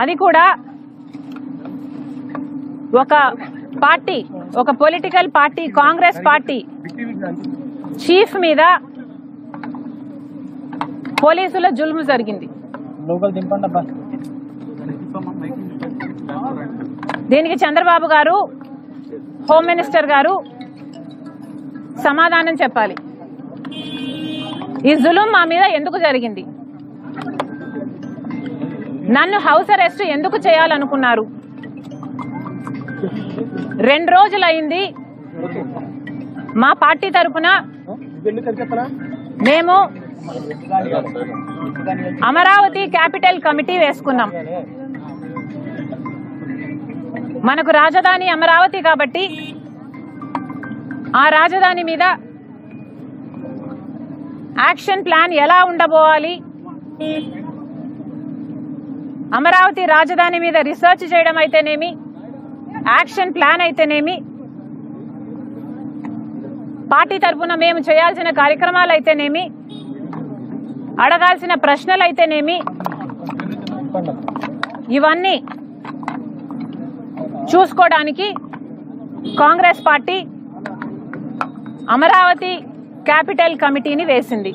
అది కూడా ఒక పార్టీ ఒక political party Congress party chief మీద పోలీసుల జుల్ము జరిగింది. దీనికి చంద్రబాబు గారు హోమ్ మినిస్టర్ గారు సమాధానం చెప్పాలి. ఈ జులుం మా మీద ఎందుకు జరిగింది? నన్ను హౌస్ అరెస్ట్ ఎందుకు చేయాలనుకున్నారు? రెండు రోజులైంది. మా పార్టీ తరఫున మేము అమరావతి క్యాపిటల్ కమిటీ వేసుకున్నాం. మనకు రాజధాని అమరావతి కాబట్టి ఆ రాజధాని మీద యాక్షన్ ప్లాన్ ఎలా ఉండబోవాలి? అమరావతి రాజధాని మీద రీసెర్చ్ చేయడం అయితేనేమి? యాక్షన్ ప్లాన్ అయితేనేమి? పార్టీ తరఫున మేము చేయాల్సిన కార్యక్రమాలు అయితేనేమి? అడగాల్సిన ప్రశ్నలు అయితేనేమి? ఇవన్నీ చూసుకోవడానికి కాంగ్రెస్ పార్టీ అమరావతి క్యాపిటల్ కమిటీని వేసింది.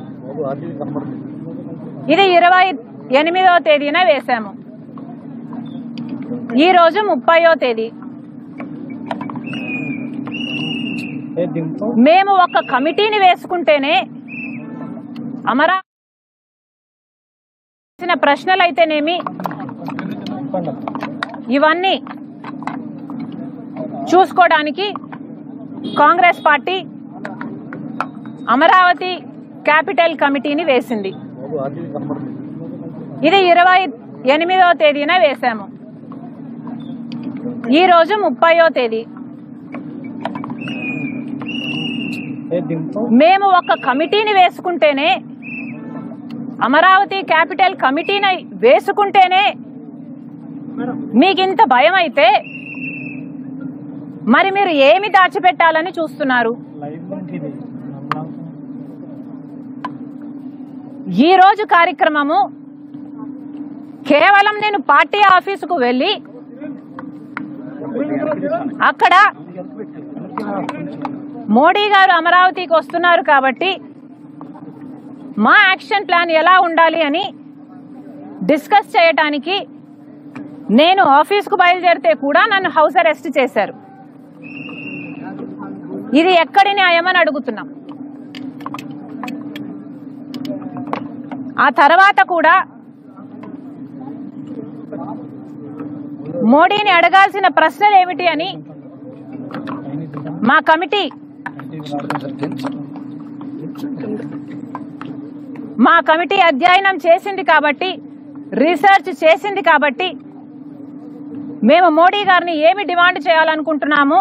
ఇది ఇరవై ఎనిమిదవ తేదీన వేశాము. ఈ రోజు? ముప్పయో తేదీ. మేము ఒక కమిటీని వేసుకుంటేనే అమరావతి ప్రశ్నలు అయితేనేమి. ఇవన్నీ చూసుకోవడానికి కాంగ్రెస్ పార్టీ అమరావతి క్యాపిటల్ కమిటీని వేసింది. ఇది ఇరవై ఎనిమిదవ తేదీన వేశాము ఈ రోజు ముప్పయో తేదీ. మేము ఒక కమిటీని వేసుకుంటేనే అమరావతి క్యాపిటల్ కమిటీని వేసుకుంటేనే మీకు ఇంత భయం అయితే మరి మీరు ఏమి దాచిపెట్టాలని చూస్తున్నారు? లైవ్ లింక్ ఇది నమ్మకం. ఈ రోజు కార్యక్రమము కేవలం నేను పార్టీ ఆఫీసుకు వెళ్ళి అక్కడ మోడీ గారు అమరావతికి వస్తున్నారు కాబట్టి మా యాక్షన్ ప్లాన్ ఎలా ఉండాలి అని డిస్కస్ చేయటానికి నేను ఆఫీస్కు బయలుదేరితే కూడా నన్ను హౌస్ అరెస్ట్ చేశారు. ఇది ఎక్కడి న్యాయమని అడుగుతున్నాం. ఆ తర్వాత కూడా మోడీని అడగాల్సిన ప్రశ్నలు ఏమిటి అని మా కమిటీ మా కమిటీ అధ్యయనం చేసింది కాబట్టి రీసెర్చ్ చేసింది కాబట్టి మేము మోడీ గారిని ఏమి డిమాండ్ చేయాలనుకుంటున్నాము